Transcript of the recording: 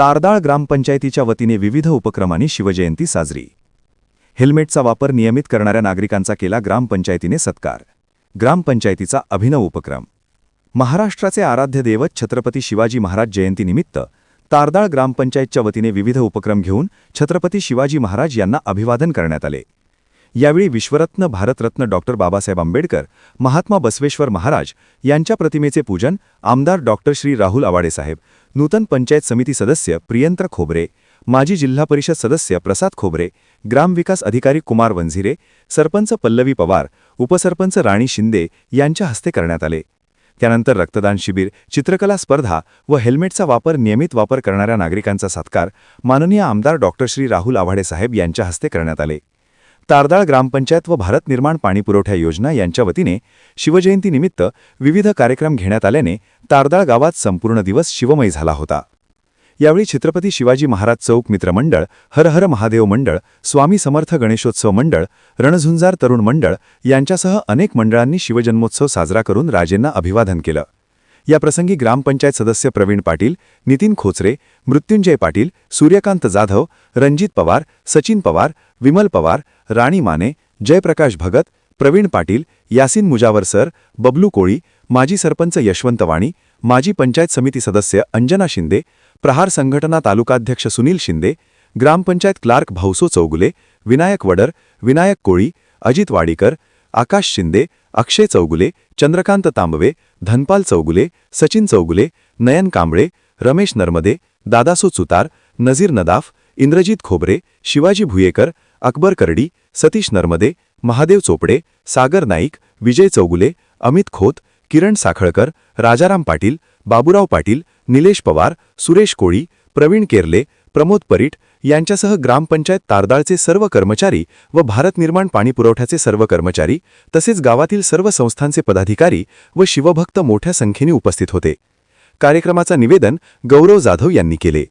तारदाळ ग्रामपंचायतीच्या वतीने विविध उपक्रमांनी शिवजयंती साजरी. हेल्मेटचा वापर नियमित करणाऱ्या नागरिकांचा केला ग्रामपंचायतीने सत्कार. ग्रामपंचायतीचा अभिनव उपक्रम. महाराष्ट्राचे आराध्य दैवत छत्रपती शिवाजी महाराज जयंतीनिमित्त तारदाळ ग्रामपंचायतच्या वतीने विविध उपक्रम घेऊन छत्रपती शिवाजी महाराज यांना अभिवादन करण्यात आले. यावेळी विश्वरत्न भारतरत्न डॉक्टर बाबासाहेब आंबेडकर महात्मा बसवेश्वर महाराज यांच्या प्रतिमेचे पूजन आमदार डॉक्टर श्री राहुल आवाडेसाहेब नूतन पंचायत समिती सदस्य प्रियंत्र खोबरे माजी जिल्हा परिषद सदस्य प्रसाद खोबरे ग्रामविकास अधिकारी कुमार वंझिरे सरपंच पल्लवी पवार उपसरपंच राणी शिंदे यांच्या हस्ते करण्यात आले. त्यानंतर रक्तदान शिबिर चित्रकला स्पर्धा व हेल्मेटचा वापर नियमित वापर करणाऱ्या नागरिकांचा सत्कार माननीय आमदार डॉक्टर श्री राहुल आव्हाडे साहेब यांच्या हस्ते करण्यात आले. तारदाळ ग्रामपंचायत व भारत निर्माण पाणीपुरवठा योजना यांच्या वतीने शिवजयंतीनिमित्त विविध कार्यक्रम घेण्यात आल्याने तारदाळ गावात संपूर्ण दिवस शिवमय झाला होता. यावेळी छत्रपती शिवाजी महाराज चौक मित्रमंडळ हर हर महादेव मंडळ स्वामी समर्थ गणेशोत्सव मंडळ रणझुंजार तरुण मंडळ यांच्यासह अनेक मंडळांनी शिवजन्मोत्सव साजरा करून राजेंना अभिवादन केलं. याप्रसंगी ग्रामपंचायत सदस्य प्रवीण पाटील नितीन खोचरे मृत्युंजय पाटील सूर्यकांत जाधव रणजित पवार सचिन पवार विमल पवार राणी माने जयप्रकाश भगत प्रवीण पाटील यासिन मुजावर सर बबलू कोळी माजी सरपंच यशवंत वाणी माजी पंचायत समिती सदस्य अंजना शिंदे प्रहार संघटना तालुकाध्यक्ष सुनील शिंदे ग्रामपंचायत क्लार्क भाऊसो चौगुले विनायक वडर विनायक कोळी अजित वाडीकर आकाश शिंदे अक्षय चौगुले चंद्रकांत तांबवे धनपाल चौगुले सचिन चौगुले नयन कांबळे रमेश नर्मदे दादासो चुतार नजीर नदाफ इंद्रजित खोबरे शिवाजी भुयेकर अकबर करडी सतीश नर्मदे महादेव चोपडे सागर नाईक विजय चौगुले अमित खोत किरण साखळकर राजाराम पाटील बाबुराव पाटील निलेश पवार सुरेश कोळी प्रवीण केरले प्रमोद परीट यांच्यासह ग्रामपंचायत तारदाळचे सर्व कर्मचारी व भारत निर्माण पाणीपुरवठ्याचे सर्व कर्मचारी तसेच गावातील सर्व संस्थांचे पदाधिकारी व शिवभक्त मोठ्या संख्येने उपस्थित होते. कार्यक्रमाचा निवेदन गौरव जाधव यांनी केले.